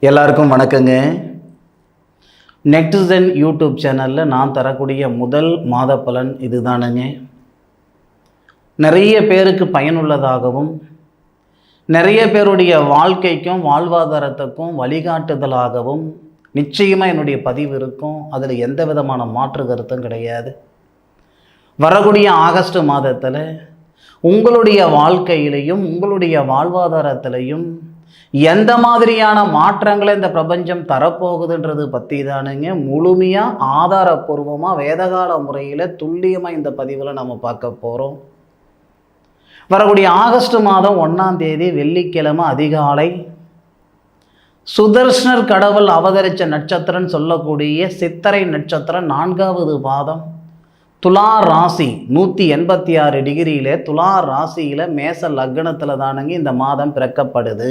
எல்லாருக்கும் வணக்கங்க. நெக்ஸ்டன் யூடியூப் சேனலில் நான் தரக்கூடிய முதல் மாத பலன் இதுதானுங்க. நிறைய பேருக்கு பயனுள்ளதாகவும் நிறைய பேருடைய வாழ்க்கைக்கும் வாழ்வாதாரத்துக்கும் வழிகாட்டுதலாகவும் நிச்சயமாக என்னுடைய பதிவு இருக்கும். அதில் எந்த விதமான மாற்று கருத்தும் கிடையாது. வரக்கூடிய ஆகஸ்ட் மாதத்தில் உங்களுடைய வாழ்க்கையிலையும் உங்களுடைய வாழ்வாதாரத்திலையும் எந்த மாதிரியான மாற்றங்களை இந்த பிரபஞ்சம் தரப்போகுதுன்றது பற்றி தானுங்க. முழுமையாக ஆதாரப்பூர்வமாக வேதகால முறையில் துல்லியமாக இந்த பதிவில் நம்ம பார்க்க போகிறோம் வரக்கூடிய ஆகஸ்ட் மாதம் ஒன்றாம் தேதி வெள்ளிக்கிழமை அதிகாலை சுதர்ஷனர் கடவுள் அவதரித்த நட்சத்திரம்னு சொல்லக்கூடிய சித்தரை நட்சத்திரம் நான்காவது பாதம். துலா ராசி நூற்றி எண்பத்தி ஆறு டிகிரியில் துலா ராசியில் மேச லக்னத்தில் தானுங்க இந்த மாதம் பிறக்கப்படுது.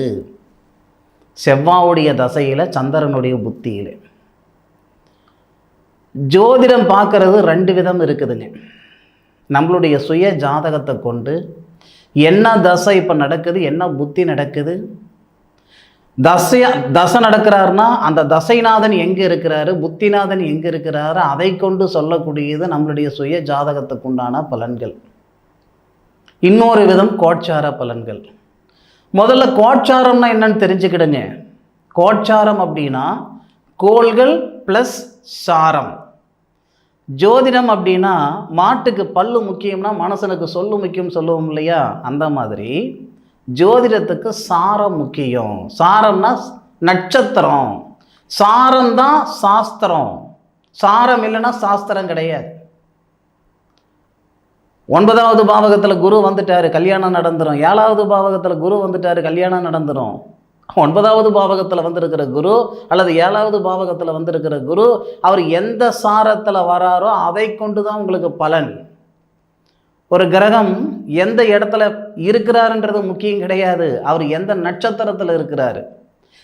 செவ்வாவுடைய தசையில் சந்திரனுடைய புத்தியில். ஜோதிடம் பார்க்கறது ரெண்டு விதம் இருக்குதுங்க. நம்மளுடைய சுய ஜாதகத்தை கொண்டு என்ன தசை இப்போ நடக்குது என்ன புத்தி நடக்குது தசையா தசை நடக்கிறாருன்னா அந்த தசைநாதன் எங்கே இருக்கிறாரு புத்திநாதன் எங்கே இருக்கிறாரு அதை கொண்டு சொல்லக்கூடியது நம்மளுடைய சுய ஜாதகத்துக்கு உண்டான பலன்கள். இன்னொரு விதம் கோட்சார பலன்கள். முதல்ல கோட்சாரம்னா என்னன்னு தெரிஞ்சுக்கிடுங்க. கோட்சாரம் அப்படின்னா கோள்கள் ப்ளஸ் சாரம். ஜோதிடம் அப்படின்னா மாட்டுக்கு பல்லு முக்கியம்னா மனசனுக்கு சொல்லு முக்கியம் சொல்லுவோம் இல்லையா? அந்த மாதிரி. ஜோதிடத்துக்கு சாரம் முக்கியம். சாரம்னா நட்சத்திரம். சாரம் தான் சாஸ்திரம். சாரம் இல்லைன்னா சாஸ்திரம் கிடையாது. ஒன்பதாவது பாவகத்தில் குரு வந்துட்டார் கல்யாணம் நடந்துடும் ஏழாவது பாவகத்தில் குரு வந்துட்டார் கல்யாணம் நடந்துடும் ஒன்பதாவது பாவகத்தில் வந்திருக்கிற குரு அல்லது ஏழாவது பாவகத்தில் வந்திருக்கிற குரு அவர் எந்த சாரத்தில் வராரோ அதை கொண்டு தான் உங்களுக்கு பலன். ஒரு கிரகம் எந்த இடத்துல இருக்கிறாருன்றது முக்கியம் கிடையாது. அவர் எந்த நட்சத்திரத்தில் இருக்கிறாரு?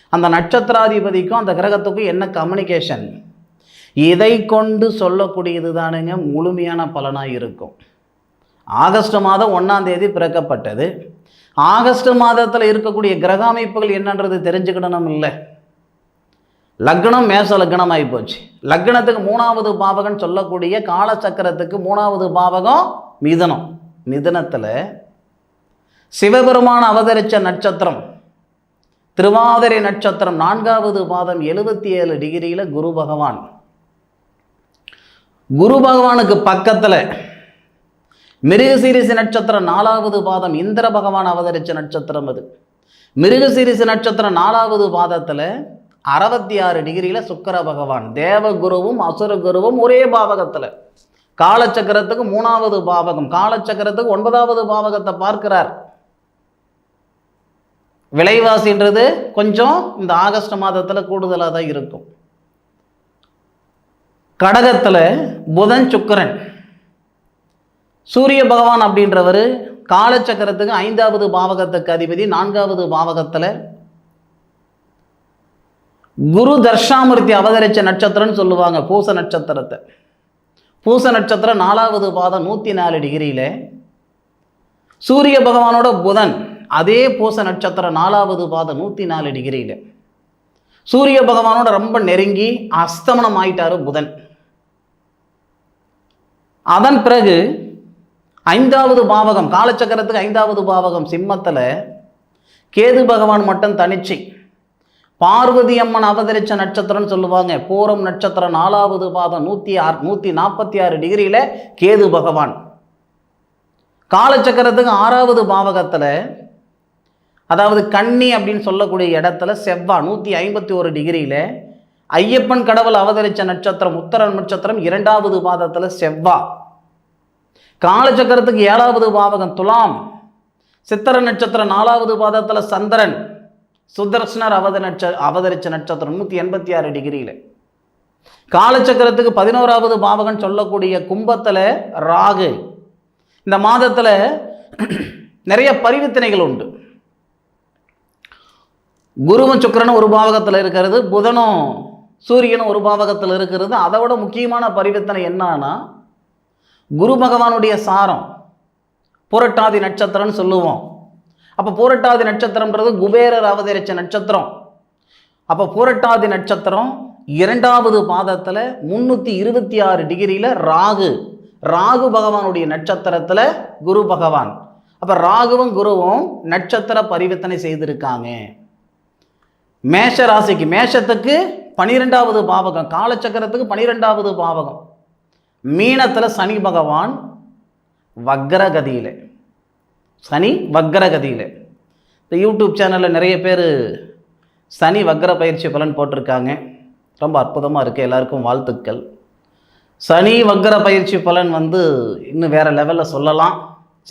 அந்த நட்சத்திராதிபதிக்கும் அந்த கிரகத்துக்கும் என்ன கம்யூனிகேஷன் இதை கொண்டு சொல்லக்கூடியது தானுங்க முழுமையான பலனாக இருக்கும். ஆகஸ்ட் மாதம் ஒன்றாம் தேதி பிறக்கப்பட்டது. ஆகஸ்ட் மாதத்தில் இருக்கக்கூடிய கிரக அமைப்புகள் என்னன்றது தெரிஞ்சுக்கிடணும் இல்லை. லக்னம் மேச லக்னம் ஆகி போச்சு. லக்னத்துக்கு மூணாவது பாவகம் சொல்லக்கூடிய காலச்சக்கரத்துக்கு மூணாவது பாவகம் மிதனம் மிதனத்தில் சிவபெருமான் அவதரித்த நட்சத்திரம் திருவாதிரை நட்சத்திரம் நான்காவது பாதம் எழுபத்தி ஏழு டிகிரியில் குரு பகவான். குரு பகவானுக்கு பக்கத்தில் மிருகசீரிசு நட்சத்திரம் நாலாவது பாதம் இந்திர பகவான் அவதரித்த நட்சத்திரம் அது. மிருகசீரிசு நட்சத்திரம் நாலாவது பாதத்தில் அறுபத்தி ஆறு டிகிரியில் சுக்கர பகவான் தேவகுருவும் அசுர குருவும் ஒரே பாவகத்தில். காலச்சக்கரத்துக்கு மூணாவது பாவகம் காலச்சக்கரத்துக்கு ஒன்பதாவது பாவகத்தை பார்க்கிறார். விலைவாசின்றது கொஞ்சம் இந்த ஆகஸ்ட் மாதத்தில் கூடுதலாக தான் இருக்கும். கடகத்தில் புதன் சுக்கரன். சூரிய பகவான் அப்படின்றவர் காலச்சக்கரத்துக்கு ஐந்தாவது பாவகத்துக்கு அதிபதி நான்காவது பாவகத்தில் குரு தர்ஷாமூர்த்தி அவதரிச்ச நட்சத்திரம்னு சொல்லுவாங்க பூச நட்சத்திரத்தை. பூச நட்சத்திரம் நாலாவது பாதம் நூற்றி நாலு டிகிரியில். சூரிய பகவானோட புதன் அதே பூச நட்சத்திரம் நாலாவது பாதம் நூற்றி நாலு டிகிரியில். சூரிய பகவானோட ரொம்ப நெருங்கி அஸ்தமனம் ஆயிட்டாரு புதன். அதன் பிறகு ஐந்தாவது பாவகம் காலச்சக்கரத்துக்கு ஐந்தாவது பாவகம் சிம்மத்தில் கேது பகவான் மட்டும் தனிச்சை. பார்வதி அம்மன் அவதரிச்ச நட்சத்திரம்னு சொல்லுவாங்க. பூரம் நட்சத்திரம் நாலாவது பாதம் நூற்றி ஆறு நூற்றி நாற்பத்தி ஆறு டிகிரியில் கேது பகவான். காலச்சக்கரத்துக்கு ஆறாவது பாவகத்தில் அதாவது கன்னி அப்படின்னு சொல்லக்கூடிய இடத்துல செவ்வா நூற்றி ஐம்பத்தி ஒரு டிகிரியில் ஐயப்பன் கடவுள் அவதரித்த நட்சத்திரம் உத்தர நட்சத்திரம் இரண்டாவது பாதத்தில் செவ்வா. காலச்சக்கரத்துக்கு ஏழாவது பாவகம் துலாம். சித்திர நட்சத்திரம் நாலாவது பாதத்தில் சந்திரன். சுதர்சனர் அவத நட்ச அவதரிச்ச நட்சத்திரம் நூற்றி எண்பத்தி ஆறு டிகிரியில். காலச்சக்கரத்துக்கு பதினோராவது பாவகன் சொல்லக்கூடிய கும்பத்தில் ராகு. இந்த மாதத்தில் நிறைய பரிவர்த்தனைகள் உண்டு. குருவும் சுக்கிரனும் ஒரு பாவகத்தில் இருக்கிறது புதனும் சூரியனும் ஒரு பாவகத்தில் இருக்கிறது. அதை விட முக்கியமான பரிவர்த்தனை என்னன்னா குரு பகவானுடைய சாரம் புரட்டாதி நட்சத்திரம்னு சொல்லுவோம். அப்போ பூரட்டாதி நட்சத்திரம்ன்றது குபேரர் அவதரிச்ச நட்சத்திரம். அப்போ பூரட்டாதி நட்சத்திரம் இரண்டாவது பாதத்தில் முந்நூற்றி இருபத்தி ஆறு டிகிரியில் ராகு. ராகு பகவானுடைய நட்சத்திரத்தில் குரு பகவான். அப்போ ராகுவும் குருவும் நட்சத்திர பரிவர்த்தனை செய்திருக்காங்க. மேஷ ராசிக்கு மேஷத்துக்கு பனிரெண்டாவது பாவகம் காலச்சக்கரத்துக்கு பனிரெண்டாவது பாவகம். மீனத்தில் சனி பகவான் வக்ரகதியில். சனி வக்ரகதியில். இந்த யூடியூப் சேனலில் நிறைய பேர் சனி வக்ர பயிற்சி பலன் போட்டிருக்காங்க. ரொம்ப அற்புதமாக இருக்குது எல்லாருக்கும் வாழ்த்துக்கள். சனி வக்ர பயிற்சி பலன் வந்து இன்னும் வேறு லெவலில் சொல்லலாம்.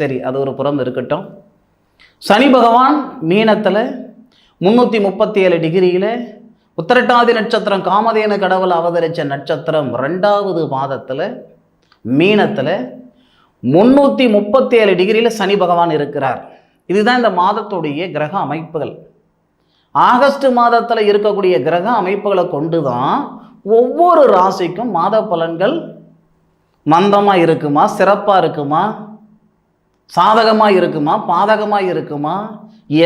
சரி அது ஒரு புறம் இருக்கட்டும். சனி பகவான் மீனத்தில் முந்நூற்றி முப்பத்தி ஏழு டிகிரியில் உத்தரட்டாதி நட்சத்திரம் காமதேன கடவுள் அவதரித்த நட்சத்திரம் ரெண்டாவது மாதத்தில் மீனத்தில் முந்நூற்றி முப்பத்தி ஏழு டிகிரியில் சனி பகவான் இருக்கிறார். இதுதான் இந்த மாதத்துடைய கிரக அமைப்புகள். ஆகஸ்ட் மாதத்தில் இருக்கக்கூடிய கிரக அமைப்புகளை கொண்டு தான் ஒவ்வொரு ராசிக்கும் மாத பலன்கள் மந்தமாக இருக்குமா சிறப்பாக இருக்குமா சாதகமாக இருக்குமா பாதகமாக இருக்குமா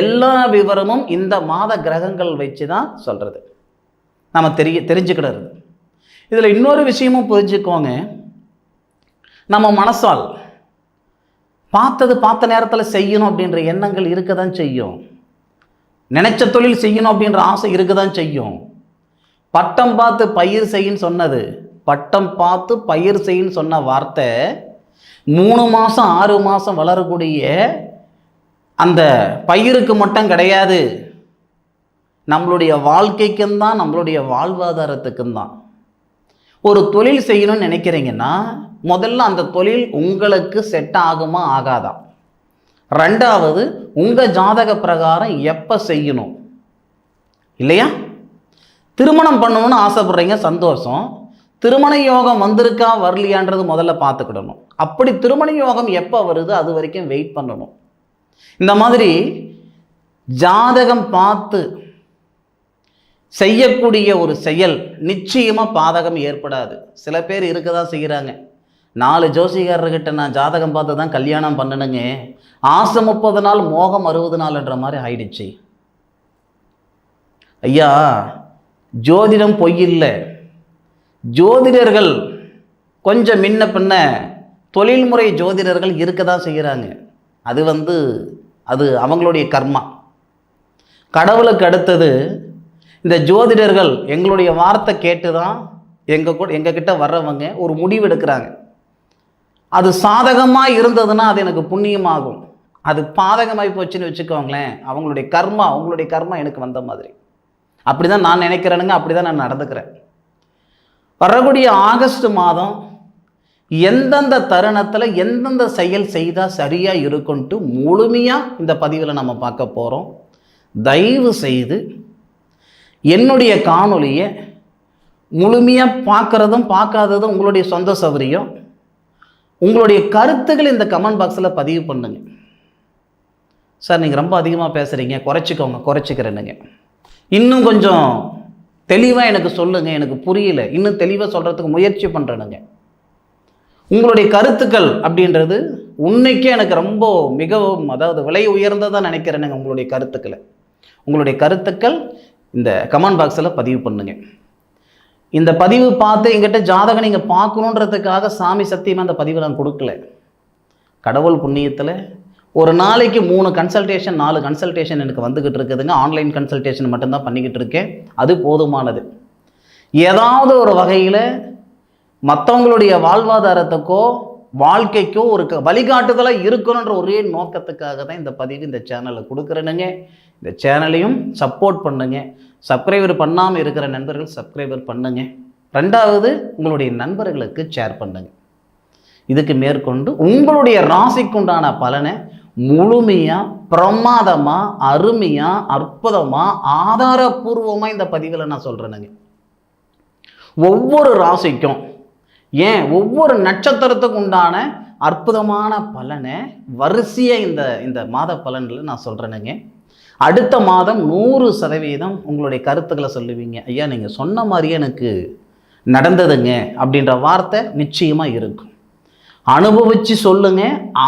எல்லா விவரமும் இந்த மாத கிரகங்கள் வச்சு தான் சொல்கிறது நம்ம தெரிய தெரிஞ்சுக்கிடறது. இதில் இன்னொரு விஷயமும் புரிஞ்சுக்கோங்க. நம்ம மனசால் பார்த்தது பார்த்த நேரத்தில் செய்யணும் அப்படின்ற எண்ணங்கள் இருக்க தான் செய்யும். நினைச்ச தொழில் செய்யணும் அப்படின்ற ஆசை இருக்க தான் செய்யும். பட்டம் பார்த்து பயிர் செய்யின்னு சொன்னது. பட்டம் பார்த்து பயிர் செய்யின்னு சொன்ன வார்த்தை மூணு மாதம் ஆறு மாதம் வளரக்கூடிய அந்த பயிருக்கு மட்டும் கிடையாது. நம்மளுடைய வாழ்க்கைக்கும் தான் நம்மளுடைய வாழ்வாதாரத்துக்கும் தான். ஒரு தொழில் செய்யணும்னு நினைக்கிறீங்கன்னா முதல்ல அந்த தொழில் உங்களுக்கு செட் ஆகுமா ஆகாதா? ரெண்டாவது உங்கள் ஜாதக பிரகாரம் எப்போ செய்யணும்? இல்லையா? திருமணம் பண்ணணும்னு ஆசைப்படுறீங்க சந்தோஷம். திருமண யோகம் வந்திருக்கா வரலையான்றது முதல்ல பார்த்துக்கிடணும். அப்படி திருமண யோகம் எப்போ வருது அது வரைக்கும் வெயிட் பண்ணணும். இந்த மாதிரி ஜாதகம் பார்த்து செய்யக்கூடிய ஒரு செயல் நிச்சயமாக பாதகம் ஏற்படாது. சில பேர் இருக்க தான் செய்கிறாங்க நாலு ஜோசிகாரர்கிட்ட நான் ஜாதகம் பார்த்து தான் கல்யாணம் பண்ணணுங்க ஆசை முப்பது நாள் மோகம் அறுபது நாள்ன்ற மாதிரி ஆயிடுச்சு. ஐயா ஜோதிடம் பொய்யில்லை ஜோதிடர்கள் கொஞ்சம் முன்ன பின்ன தொழில்முறை ஜோதிடர்கள் இருக்க தான் செய்கிறாங்க அது வந்து அது அவங்களுடைய கர்மா. கடவுளுக்கு அடுத்தது இந்த ஜோதிடர்கள் எங்களுடைய வார்த்தை கேட்டு தான் எங்கள் கூட எங்ககிட்ட வர்றவங்க ஒரு முடிவு எடுக்கிறாங்க. அது சாதகமாக இருந்ததுன்னா அது எனக்கு புண்ணியமாகும். அது பாதகமாகி போச்சுன்னு வச்சுக்கோங்களேன் அவங்களுடைய கர்மா அவங்களுடைய கர்மா எனக்கு வந்த மாதிரி. அப்படி தான் நான் நினைக்கிறேனுங்க அப்படி தான் நான் நடந்துக்கிறேன். வரக்கூடிய ஆகஸ்ட் மாதம் எந்தெந்த தருணத்தில் எந்தெந்த செயல் செய்தால் சரியாக இருக்குன்ட்டு முழுமையாக இந்த பதிவில் நம்ம பார்க்க போகிறோம் தயவு செய்து என்னுடைய காணொளியை முழுமையாக பார்க்குறதும் பார்க்காததும் உங்களுடைய சொந்த சௌகரியம். உங்களுடைய கருத்துக்கள் இந்த கமெண்ட் பாக்ஸில் பதிவு பண்ணுங்க. சார் நீங்கள் ரொம்ப அதிகமாக பேசுகிறீங்க குறைச்சிக்கோங்க குறைச்சிக்கிறேனுங்க. இன்னும் கொஞ்சம் தெளிவாக எனக்கு சொல்லுங்கள் எனக்கு புரியல. இன்னும் தெளிவாக சொல்கிறதுக்கு முயற்சி பண்ணுறேனுங்க உங்களுடைய கருத்துக்கள் அப்படின்றது உன்னைக்கே எனக்கு ரொம்ப மிகவும் அதாவது விலை உயர்ந்ததாக நினைக்கிறேனுங்க உங்களுடைய கருத்துக்களை. உங்களுடைய கருத்துக்கள் இந்த கமெண்ட் பாக்ஸில் பதிவு பண்ணுங்க. இந்த பதிவு பார்த்து எங்கிட்ட ஜாதகம் நீங்கள் பார்க்கணுன்றதுக்காக சாமி சத்தியமாக அந்த பதிவை நான் கொடுக்கல. கடவுள் புண்ணியத்தில் ஒரு நாளைக்கு மூணு கன்சல்டேஷன் நாலு கன்சல்டேஷன் எனக்கு வந்துக்கிட்டு இருக்குதுங்க. ஆன்லைன் கன்சல்டேஷன் மட்டும்தான் பண்ணிக்கிட்டு இருக்கேன். அது போதுமானது. ஏதாவது ஒரு வகையில் மற்றவங்களுடைய வாழ்வாதாரத்துக்கோ வாழ்க்கைக்கோ ஒரு க- வழிகாட்டுதலாக இருக்கணுன்ற ஒரே நோக்கத்துக்காக தான் இந்த பதிவு இந்த சேனலில் கொடுக்குறேனுங்க. இந்த சேனலையும் சப்போர்ட் பண்ணுங்க. சப்ஸ்கிரைபர் பண்ணாமல் இருக்கிற நண்பர்கள் சப்ஸ்கிரைபர் பண்ணுங்க. ரெண்டாவது உங்களுடைய நண்பர்களுக்கு ஷேர் பண்ணுங்க. இதுக்கு மேற்கொண்டு உங்களுடைய ராசிக்குண்டான பலனை முழுமையாக பிரமாதமாக அருமையாக அற்புதமாக ஆதாரபூர்வமாக இந்த பதிவில் நான் சொல்கிறேனுங்க ஒவ்வொரு ராசிக்கும் ஏன் ஒவ்வொரு நட்சத்திரத்துக்கு உண்டான அற்புதமான பலனை வரிசையாக இந்த இந்த மாத பலன்களை நான் சொல்கிறேனுங்க அடுத்த மாதம் நூறு சதவீதம் உங்களுடைய கருத்துக்களை சொல்லுவீங்க. ஐயா நீங்கள் சொன்ன மாதிரியே எனக்கு நடந்ததுங்க அப்படின்ற வார்த்தை நிச்சயமாக இருக்கும். அனுபவித்து சொல்லுங்க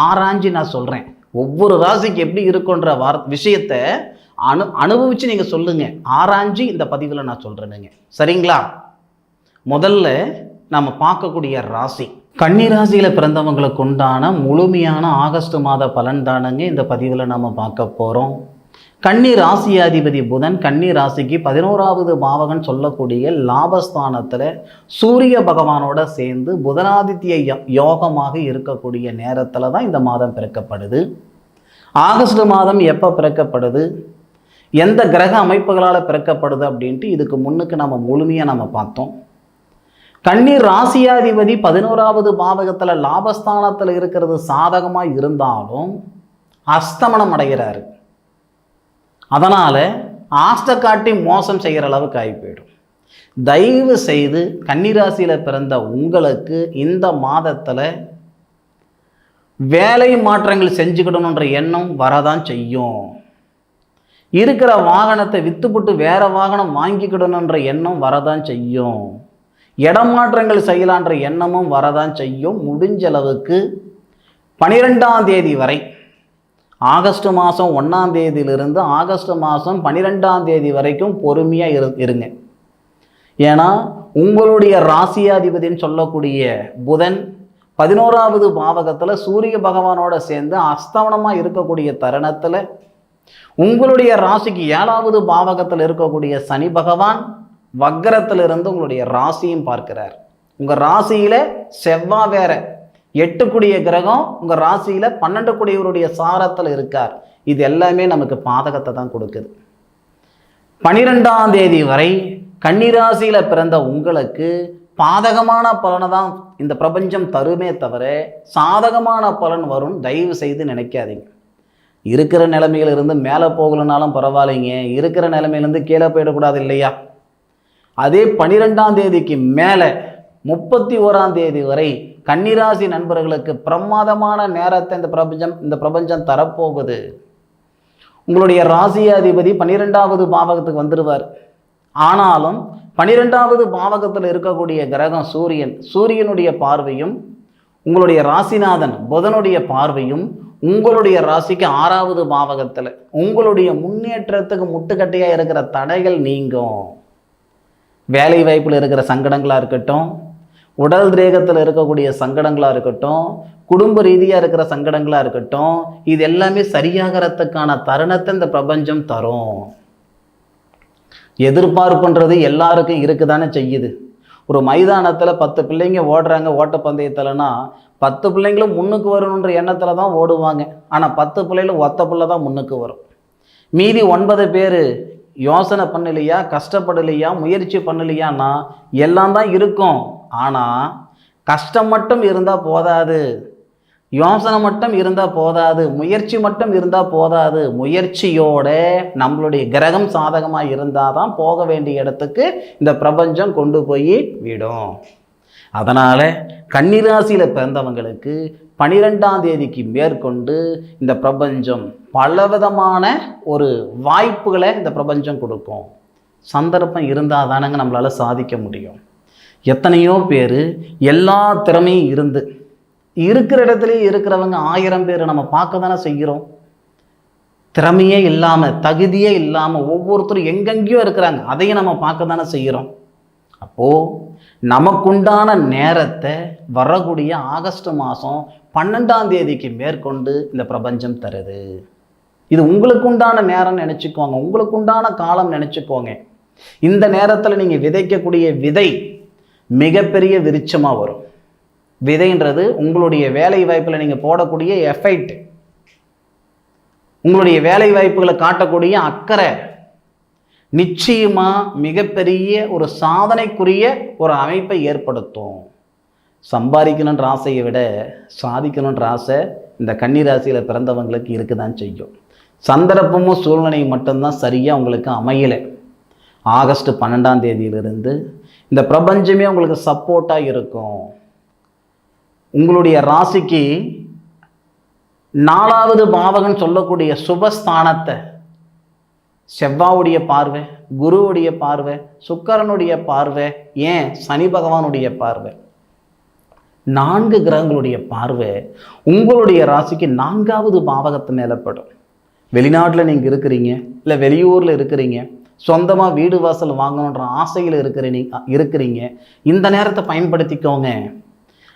ஆராய்ஞ்சு நான் சொல்கிறேன் ஒவ்வொரு ராசிக்கு எப்படி இருக்குன்ற வார் விஷயத்தை அனு அனுபவித்து நீங்கள் சொல்லுங்கள் ஆராய்ஞ்சு இந்த பதிவில் நான் சொல்கிறேனுங்க சரிங்களா? முதல்ல நம்ம பார்க்கக்கூடிய ராசி. கன்னி ராசியில் பிறந்தவங்களுக்கு உண்டான முழுமையான ஆகஸ்ட் மாத பலன் தானுங்க இந்த பதிவில் நம்ம பார்க்க போகிறோம் கன்னி ராசியாதிபதி புதன் கன்னி ராசிக்கு பதினோராவது பாவகன் சொல்லக்கூடிய லாபஸ்தானத்தில் சூரிய பகவானோட சேர்ந்து புதனாதித்ய யோ- யோகமாக இருக்கக்கூடிய நேரத்தில் தான் இந்த மாதம் பிறக்கப்படுது. ஆகஸ்ட் மாதம் எப்போ பிறக்கப்படுது? எந்த கிரக அமைப்புகளால் பிறக்கப்படுது அப்படின்ட்டு இதுக்கு முன்னுக்கு நம்ம முழுமையாக நம்ம பார்த்தோம். கண்ணீர் ராசியாதிபதி பதினோராவது பாவகத்தில் லாபஸ்தானத்தில் இருக்கிறது சாதகமாக இருந்தாலும் அஸ்தமனம் அடைகிறாரு. அதனால் ஆஸ்தை காட்டி மோசம் செய்கிற அளவுக்கு ஆகி போயிடும் தயவு செய்து கன்னிராசியில் பிறந்த உங்களுக்கு இந்த மாதத்தில் வேலை மாற்றங்கள் செஞ்சுக்கிடணுன்ற எண்ணம் வரதான் செய்யும். இருக்கிற வாகனத்தை விற்றுப்புட்டு வேறு வாகனம் வாங்கிக்கிடணுன்ற எண்ணம் வரதான் செய்யும். இடமாற்றங்கள் செய்யலான்ற எண்ணமும் வரதான் செய்யும். முடிஞ்ச அளவுக்கு பனிரெண்டாம் தேதி வரை ஆகஸ்ட் மாதம் ஒன்றாம் தேதியிலிருந்து ஆகஸ்ட் மாதம் பன்னிரெண்டாம் தேதி வரைக்கும் பொறுமையாக இரு இருங்க. ஏன்னா உங்களுடைய ராசியாதிபதின்னு சொல்லக்கூடிய புதன் பதினோராவது பாவகத்தில் சூரிய பகவானோட சேர்ந்து அஸ்தவனமாக இருக்கக்கூடிய தருணத்தில் உங்களுடைய ராசிக்கு ஏழாவது பாவகத்தில் இருக்கக்கூடிய சனி பகவான் வக்கரத்திலிருந்து உங்களுடைய ராசியும் பார்க்கிறார். உங்கள் ராசியில் செவ்வாய் வேற எட்டுக்குடிய கிரகம் உங்கள் ராசியில் பன்னெண்டு குடியவருடைய சாரத்தில் இருக்கார். இது எல்லாமே நமக்கு பாதகத்தை தான் கொடுக்குது. பனிரெண்டாம் தேதி வரை கன்னிராசியில் பிறந்த உங்களுக்கு பாதகமான பலனை தான் இந்த பிரபஞ்சம் தருமே தவிர சாதகமான பலன் வரும் தயவு செய்து நினைக்காதீங்க. இருக்கிற நிலைமையிலிருந்து மேலே போகலனாலும் பரவாயில்லைங்க. இருக்கிற நிலைமையிலேருந்து கீழே போயிடக்கூடாது இல்லையா? அதே பனிரெண்டாம் தேதிக்கு மேலே முப்பத்தி ஓராம் தேதி வரை கன்னிராசி நண்பர்களுக்கு பிரமாதமான நேரத்தை இந்த பிரபஞ்சம் இந்த பிரபஞ்சம் தரப்போகுது. உங்களுடைய ராசியாதிபதி பன்னிரெண்டாவது பாவகத்துக்கு வந்துடுவார் ஆனாலும் பன்னிரெண்டாவது பாவகத்தில் இருக்கக்கூடிய கிரகம் சூரியன். சூரியனுடைய பார்வையும் உங்களுடைய ராசிநாதன் புதனுடைய பார்வையும் உங்களுடைய ராசிக்கு ஆறாவது பாவகத்தில். உங்களுடைய முன்னேற்றத்துக்கு முட்டுக்கட்டையாக இருக்கிற தடைகள் நீங்கும். வேலை வாய்ப்பில் இருக்கிற சங்கடங்களாக இருக்கட்டும் உடல் திரேகத்தில் இருக்கக்கூடிய சங்கடங்களாக இருக்கட்டும் குடும்ப ரீதியாக இருக்கிற சங்கடங்களாக இருக்கட்டும் இது எல்லாமே சரியாகிறதுக்கான தருணத்தை இந்த பிரபஞ்சம் தரும். எதிர்பார்ப்புன்றது எல்லாருக்கும் இருக்குதானே செய்யுது. ஒரு மைதானத்தில் பத்து பிள்ளைங்க ஓடுறாங்க ஓட்டப்பந்தயத்தில்னா பத்து பிள்ளைங்களும் முன்னுக்கு வரணுன்ற எண்ணத்தில் தான் ஓடுவாங்க. ஆனால் பத்து பிள்ளைகளும் ஒத்த பிள்ளை தான் முன்னுக்கு வரும். மீதி ஒன்பது பேர் யோசனை பண்ணலையா கஷ்டப்படலையா முயற்சி பண்ணலையான்னா எல்லாம் தான் இருக்கும். ஆனால் கஷ்டம் மட்டும் இருந்தால் போதாது. யோசனை மட்டும் இருந்தால் போதாது. முயற்சி மட்டும் இருந்தால் போதாது. முயற்சியோட நம்மளுடைய கிரகம் சாதகமாக இருந்தால் தான் போக வேண்டிய இடத்துக்கு இந்த பிரபஞ்சம் கொண்டு போய் விடும். அதனால் கன்னிராசியில் பிறந்தவங்களுக்கு பனிரெண்டாம் தேதிக்கு மேற்கொண்டு இந்த பிரபஞ்சம் பலவிதமான ஒரு வாய்ப்புகளை இந்த பிரபஞ்சம் கொடுக்கும். சந்தர்ப்பம் இருந்தால் தானங்க நம்மளால் சாதிக்க முடியும். எத்தனையோ பேர் எல்லா திறமையும் இருந்து இருக்கிற இடத்துலையும் இருக்கிறவங்க ஆயிரம் பேர் நம்ம பார்க்க தானே செய்கிறோம். திறமையே இல்லாமல் தகுதியே இல்லாமல் ஒவ்வொருத்தரும் எங்கெங்கேயோ இருக்கிறாங்க. அதையும் நம்ம பார்க்க தானே செய்கிறோம். அப்போது நமக்குண்டான நேரத்தை வரக்கூடிய ஆகஸ்ட் மாதம் பன்னெண்டாம் தேதிக்கு மேற்கொண்டு இந்த பிரபஞ்சம் தருது. இது உங்களுக்குண்டான நேரம் நினச்சிக்கோங்க. உங்களுக்குண்டான காலம் நினச்சிக்கோங்க. இந்த நேரத்தில் நீங்கள் விதைக்கக்கூடிய விதை மிகப்பெரிய விருட்சமாக வரும். விதைன்றது உங்களுடைய வேலை வாய்ப்பில் நீங்கள் போடக்கூடிய எஃபைட் உங்களுடைய வேலை வாய்ப்புகளை காட்டக்கூடிய அக்கறை. நிச்சயமாக மிகப்பெரிய ஒரு சாதனைக்குரிய ஒரு அமைப்பை ஏற்படுத்தும். சம்பாதிக்கணுன்ற ஆசையை விட சாதிக்கணுன்ற ஆசை இந்த கன்னிராசியில் பிறந்தவங்களுக்கு இருக்க தான் செய்யும். சந்தர்ப்பமும் சூழ்நிலையும் மட்டும்தான் சரியாக உங்களுக்கு அமையலை. ஆகஸ்ட் பன்னெண்டாம் தேதியிலிருந்து இந்த பிரபஞ்சமே உங்களுக்கு சப்போர்ட்டாக இருக்கும். உங்களுடைய ராசிக்கு நாலாவது பாவகன் சொல்லக்கூடிய சுபஸ்தானத்தை செவ்வாவுடைய பார்வை குருவுடைய பார்வை சுக்கரனுடைய பார்வை ஏன்? சனி பகவானுடைய பார்வை. நான்கு கிரகங்களுடைய பார்வை உங்களுடைய ராசிக்கு நான்காவது பாவகத்து மேலப்படும் வெளிநாட்டில் நீங்கள் இருக்கிறீங்க இல்லை வெளியூரில் இருக்கிறீங்க சொந்தமாக வீடு வாசல் வாங்கணுன்ற ஆசையில் இருக்கிறீங்க இருக்கிறீங்க. இந்த நேரத்தை பயன்படுத்திக்கோங்க.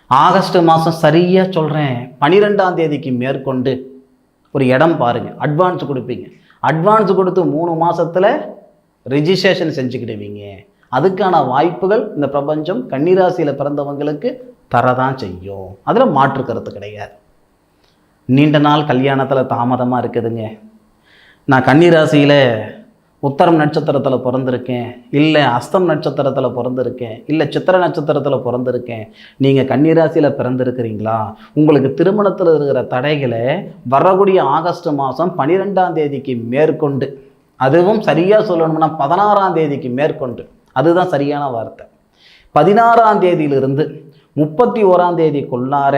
ஆகஸ்ட் மாதம் சரியாக சொல்கிறேன் பனிரெண்டாம் தேதிக்கு மேற்கொண்டு ஒரு இடம் பாருங்கள் அட்வான்ஸ் கொடுப்பீங்க. அட்வான்ஸ் கொடுத்து மூணு மாதத்தில் ரிஜிஸ்ட்ரேஷன் செஞ்சுக்கிடுவீங்க. அதுக்கான வாய்ப்புகள் இந்த பிரபஞ்சம் கன்னிராசியில் பிறந்தவங்களுக்கு தரதான் செய்யும். அதில் மாற்று கருத்து கிடையாது. நீண்ட நாள் கல்யாணத்தில் தாமதமாக இருக்குதுங்க. நான் கன்னிராசியில் உத்தரம் நட்சத்திரத்தில் பிறந்திருக்கேன் இல்லை அஸ்தம் நட்சத்திரத்தில் பிறந்திருக்கேன் இல்லை சித்திர நட்சத்திரத்தில் பிறந்திருக்கேன் நீங்கள் கன்னிராசியில் பிறந்திருக்கிறீங்களா? உங்களுக்கு திருமணத்தில் இருக்கிற தடைகளை வரக்கூடிய ஆகஸ்ட் மாதம் பன்னிரெண்டாம் தேதிக்கு மேற்கொண்டு அதுவும் சரியாக சொல்லணும்னா பதினாறாம் தேதிக்கு மேற்கொண்டு அதுதான் சரியான வார்த்தை. பதினாறாம் தேதியிலிருந்து முப்பத்தி ஓராம் தேதிக்குள்ளார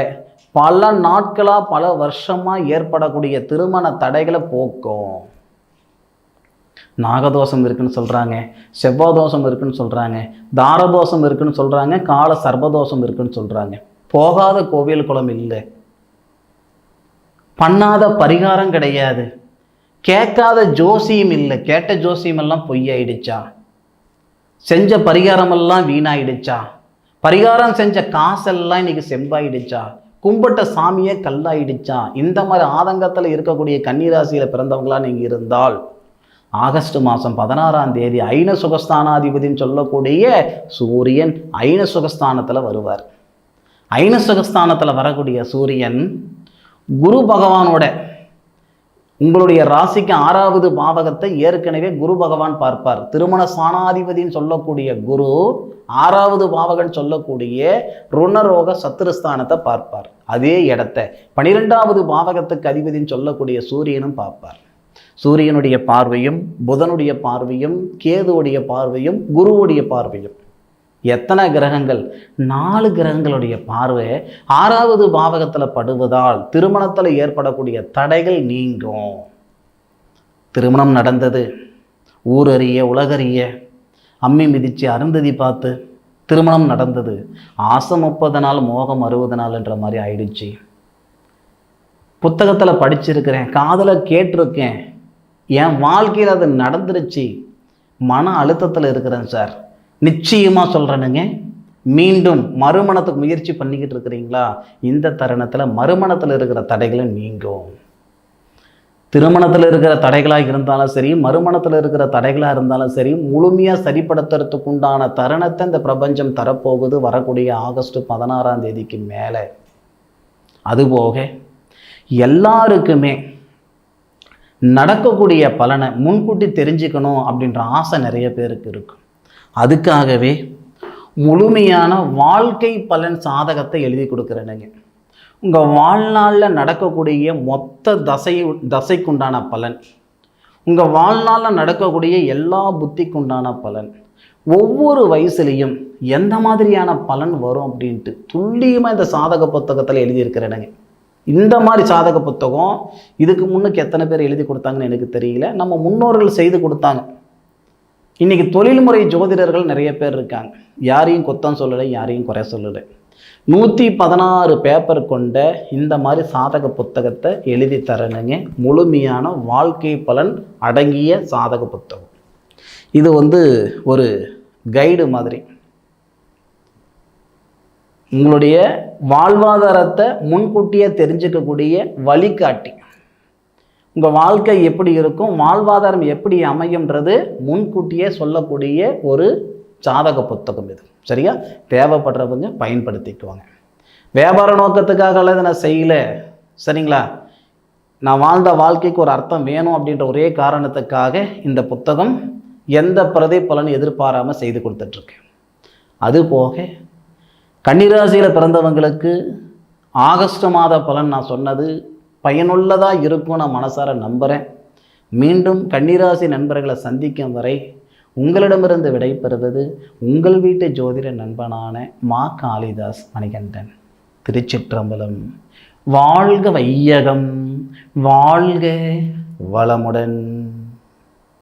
பல நாட்களாக பல வருஷமாக ஏற்படக்கூடிய திருமண தடைகளை போக்கும். நாகதோஷம் இருக்குன்னு சொல்கிறாங்க செவ்வாதோஷம் இருக்குன்னு சொல்கிறாங்க தாரதோஷம் இருக்குன்னு சொல்கிறாங்க கால சர்பதோஷம் இருக்குன்னு சொல்கிறாங்க போகாத கோவில் குளம் இல்லை. பண்ணாத பரிகாரம் கிடையாது. கேட்காத ஜோசியம் இல்லை. கேட்ட ஜோசியமெல்லாம் பொய்யாயிடுச்சா? செஞ்ச பரிகாரமெல்லாம் வீணாயிடுச்சா? பரிகாரம் செஞ்ச காசெல்லாம் இன்றைக்கி செம்பாயிடுச்சா கும்பிட்ட சாமியே கல்லாயிடுச்சா? இந்த மாதிரி ஆதங்கத்தில் இருக்கக்கூடிய கன்னிராசியில் பிறந்தவங்களா நீங்கள் இருந்தால் ஆகஸ்ட் மாதம் பதினாறாம் தேதி ஐன சுகஸ்தானாதிபதினு சொல்லக்கூடிய சூரியன் ஐன சுகஸ்தானத்தில் வருவார். ஐன சுகஸ்தானத்தில் வரக்கூடிய சூரியன் குரு பகவானோட உங்களுடைய ராசிக்கு ஆறாவது பாவகத்தை ஏற்கனவே குரு பகவான் பார்ப்பார். திருமண ஸ்தானாதிபதின்னு சொல்லக்கூடிய குரு ஆறாவது பாவகன் சொல்லக்கூடிய ருணரோக சத்துருஸ்தானத்தை பார்ப்பார். அதே இடத்த பனிரெண்டாவது பாவகத்துக்கு அதிபதின்னு சொல்லக்கூடிய சூரியனும் பார்ப்பார். சூரியனுடைய பார்வையும் புதனுடைய பார்வையும் கேதுவுடைய பார்வையும் குருவுடைய பார்வையும். எத்தனை கிரகங்கள்? நாலு கிரகங்களுடைய பார்வை ஆறாவது பாவகத்தில் படுவதால் திருமணத்தில் ஏற்படக்கூடிய தடைகள் நீங்கும். திருமணம் நடந்தது. ஊரறிய உலகறிய. அம்மி மிதித்து அருந்ததி பார்த்து திருமணம் நடந்தது. ஆசை முப்பது நாள் மோகம் அறுபது நாள் என்ற மாதிரி ஆயிடுச்சு. புத்தகத்தில் படிச்சிருக்கிறேன் காதலை கேட்டிருக்கேன். என் வாழ்க்கையில் அது நடந்துருச்சு. மன அழுத்தத்தில் இருக்கிறேன் சார். நிச்சயமாக சொல்கிறேனுங்க மீண்டும் மறுமணத்துக்கு முயற்சி பண்ணிக்கிட்டு இருக்கிறீங்களா? இந்த தருணத்தில் மறுமணத்தில் இருக்கிற தடைகளை நீங்கும். திருமணத்தில் இருக்கிற தடைகளாக இருந்தாலும் சரி மறுமணத்தில் இருக்கிற தடைகளாக இருந்தாலும் சரி முழுமையாக சரிப்படுத்துறதுக்கு உண்டான தருணத்தை இந்த பிரபஞ்சம் தரப்போகுது. வரக்கூடிய ஆகஸ்ட் பதினாறாம் தேதிக்கு மேலே. அதுபோக எல்லாருக்குமே நடக்கக்கூடிய பலனை முன்கூட்டி தெரிஞ்சுக்கணும் அப்படின்ற ஆசை நிறைய பேருக்கு இருக்கும் அதுக்காகவே முழுமையான வாழ்க்கை பலன் சாதகத்தை எழுதி கொடுக்குறேனுங்க உங்கள் வாழ்நாளில் நடக்கக்கூடிய மொத்த தசை தசைக்குண்டான பலன். உங்கள் வாழ்நாளில் நடக்கக்கூடிய எல்லா புத்திக்குண்டான பலன். ஒவ்வொரு வயசுலேயும் எந்த மாதிரியான பலன் வரும் அப்படின்ட்டு துல்லியமாக இந்த சாதக புத்தகத்தில் எழுதியிருக்கிறேனுங்க இந்த மாதிரி சாதக புத்தகம் இதுக்கு முன்னுக்கு எத்தனை பேர் எழுதி கொடுத்தாங்கன்னு எனக்கு தெரியல. நம்ம முன்னோர்கள் செய்து கொடுத்தாங்க. இன்றைக்கி தொழில்முறை ஜோதிடர்கள் நிறைய பேர் இருக்காங்க. யாரையும் குத்தம் சொல்லலை யாரையும் குறை சொல்லலை. நூற்றி பதினாறு பேப்பர் கொண்ட இந்த மாதிரி சாதக புத்தகத்தை எழுதி தரணுங்க. முழுமையான வாழ்க்கை பலன் அடங்கிய சாதக புத்தகம். இது வந்து ஒரு கைடு மாதிரி. உங்களுடைய வாழ்வாதாரத்தை முன்கூட்டியே தெரிஞ்சுக்கக்கூடிய வழிகாட்டி. உங்கள் வாழ்க்கை எப்படி இருக்கும் வாழ்வாதாரம் எப்படி அமையும்ன்றது முன்கூட்டியே சொல்லக்கூடிய ஒரு ஜாதக புத்தகம் இது. சரியா? தேவைப்படுறவங்க பயன்படுத்திக்குவாங்க. வியாபார நோக்கத்துக்காக அல்லது நான் செய்யலை சரிங்களா? நான் வாழ்ந்த வாழ்க்கைக்கு ஒரு அர்த்தம் வேணும் அப்படின்ற ஒரே காரணத்துக்காக இந்த புத்தகம் எந்த பிரதிபலன் எதிர்பாராமல் செய்து கொடுத்துட்ருக்கேன் அதுபோக கன்னிராசியில் பிறந்தவங்களுக்கு ஆகஸ்ட் மாத பலன் நான் சொன்னது பயனுள்ளதாக இருக்கும் நான் மனசார நம்புகிறேன் மீண்டும் கன்னிராசி நண்பர்களை சந்திக்கும் வரை உங்களிடமிருந்து விடைபெறுவது உங்கள் வீட்டு ஜோதிட நண்பனான மா காளிதாஸ் மணிகண்டன். திருச்சிற்றம்பலம். வாழ்க வையகம் வாழ்க வளமுடன்.